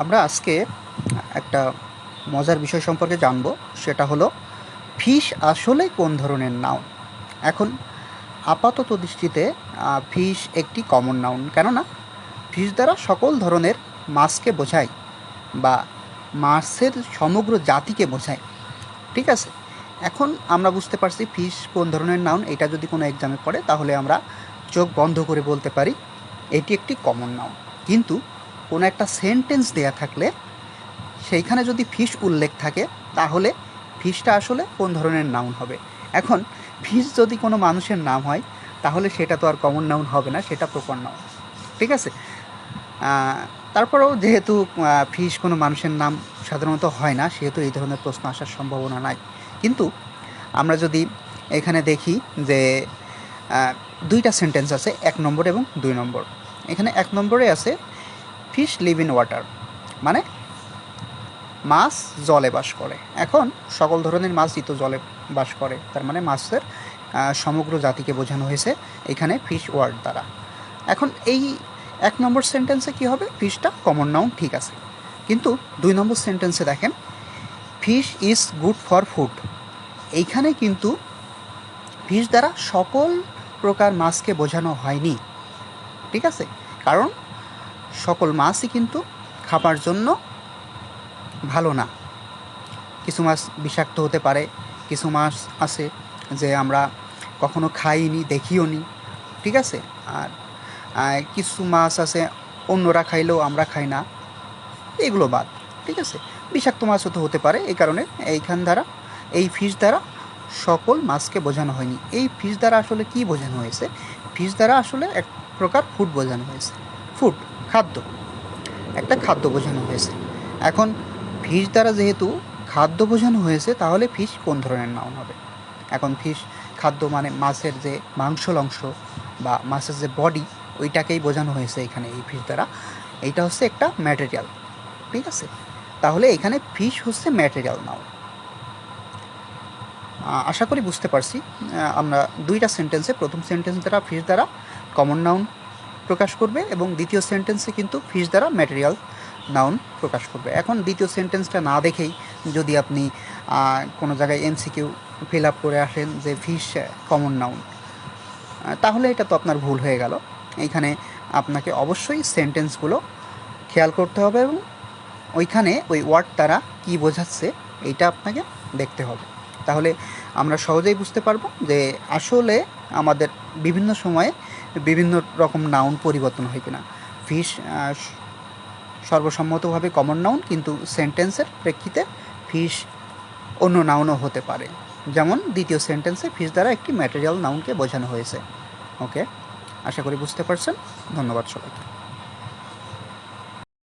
আমরা আজকে একটা মজার বিষয় সম্পর্কে জানব, সেটা হলো ফিশ আসলে কোন ধরনের নাউন এখন আপাতত দৃষ্টিতে ফিশ একটি কমন নাউন কেননা ফিশ দ্বারা সকল ধরনের মাছকে বোঝায় বা মাছের সমগ্র জাতিকে বোঝায়। ঠিক আছে? এখন আমরা বুঝতে পারছি ফিশ কোন ধরনের নাউন এটা যদি কোনো এক্সামে পড়ে, তাহলে আমরা চোখ বন্ধ করে বলতে পারি, এটি একটি কমন নাউন কিন্তু কোনো একটা সেন্টেন্স দেয়া থাকলে সেইখানে যদি ফিশ উল্লেখ থাকে, তাহলে ফিশটা আসলে কোন ধরনের নাউন হবে? এখন ফিশ যদি কোনো মানুষের নাম হয়, তাহলে সেটা তো আর কমন নাউন হবে না, সেটা প্রপার নাউন ঠিক আছে? তারপরেও যেহেতু ফিশ কোনো মানুষের নাম সাধারণত হয় না, সেহেতু এই ধরনের প্রশ্ন আসার সম্ভাবনা নাই। কিন্তু, আমরা যদি এখানে দেখি যে দুইটা সেন্টেন্স আছে, এক নম্বর এবং দুই নম্বর। এখানে এক নম্বরে আছে ফিশ লিভ ইন ওয়াটার মানে মাছ জলে বাস করে। এখন সকল ধরনের মাছই তো জলে বাস করে, তার মানে মাছের সমগ্র জাতিকে বোঝানো হয়েছে এখানে ফিশ ওয়ার্ড দ্বারা। এখন এই এক নম্বর সেন্টেন্সে কি হবে? ফিশটা কমন নাউন ঠিক আছে। কিন্তু দুই নম্বর সেন্টেন্সে দেখেন fish is good for food এইখানে কিন্তু ফিশ দ্বারা সকল প্রকার মাছকে বোঝানো হয়নি। ঠিক আছে? কারণ সকল মাছই কিন্তু খাবার জন্য ভালো না। কিছু মাছ বিষাক্ত হতে পারে, কিছু মাছ আছে যে আমরা কখনো খাইনি, দেখিও নি, ঠিক আছে? আর কিছু মাছ আছে অন্যরা খাইলেও আমরা খাই না, এগুলো বাদ, ঠিক আছে? বিষাক্ত মাছও তো হতে পারে, এই কারণে এইখান দ্বারা, এই ফিশ দ্বারা সকল মাছকে বোঝানো হয়নি। এই ফিশ দ্বারা আসলে কি বোঝানো হয়েছে? ফিশ দ্বারা আসলে এক প্রকার ফুড বোঝানো হয়েছে। ফুড খাদ্য। একটা খাদ্য বোঝানো হয়েছে। এখন ফিশ দ্বারা যেহেতু খাদ্য বোঝানো হয়েছে, তাহলে ফিশ কোন ধরনের নাউন হবে? এখন ফিশ খাদ্য মানে মাছের যে মাংসল অংশ বা মাছের যে বডি ওইটাকেই বোঝানো হয়েছে এখানে এই ফিশ দ্বারা। এইটা হচ্ছে একটা ম্যাটেরিয়াল ঠিক আছে? তাহলে এখানে ফিশ হচ্ছে ম্যাটেরিয়াল নাউন আশা করি বুঝতে পারছি। আমরা দুইটা সেন্টেন্সে প্রথম সেন্টেন্স দ্বারা, ফিশ দ্বারা কমন নাউন প্রকাশ করবে এবং দ্বিতীয় সেন্টেন্সে কিন্তু ফিশ দ্বারা ম্যাটেরিয়াল নাউন প্রকাশ করবে। এখন দ্বিতীয় সেন্টেন্সটা না দেখেই যদি আপনি কোনো জায়গায় এমসিকিউ ফিল আপ করে আসেন যে ফিশ কমন নাউন তাহলে এটা তো আপনার ভুল হয়ে গেল। এইখানে আপনাকে অবশ্যই সেন্টেন্সগুলো খেয়াল করতে হবে এবং ওইখানে ওই ওয়ার্ড তারা কী বোঝাচ্ছে এইটা আপনাকে দেখতে হবে। তাহলে আমরা সহজেই বুঝতে পারব যে আসলে আমাদের বিভিন্ন সময়ে বিভিন্ন রকম নাউন পরিবর্তন হয় কিনা। ফিশ সর্বসম্মতভাবে কমন নাউন কিন্তু সেন্টেন্সের প্রেক্ষিতে ফিশ অন্য নাউনও হতে পারে। যেমন দ্বিতীয় সেন্টেন্সে ফিশ দ্বারা একটি ম্যাটেরিয়াল নাউনকে বোঝানো হয়েছে। ওকে আশা করি বুঝতে পারছেন। ধন্যবাদ সবাইকে।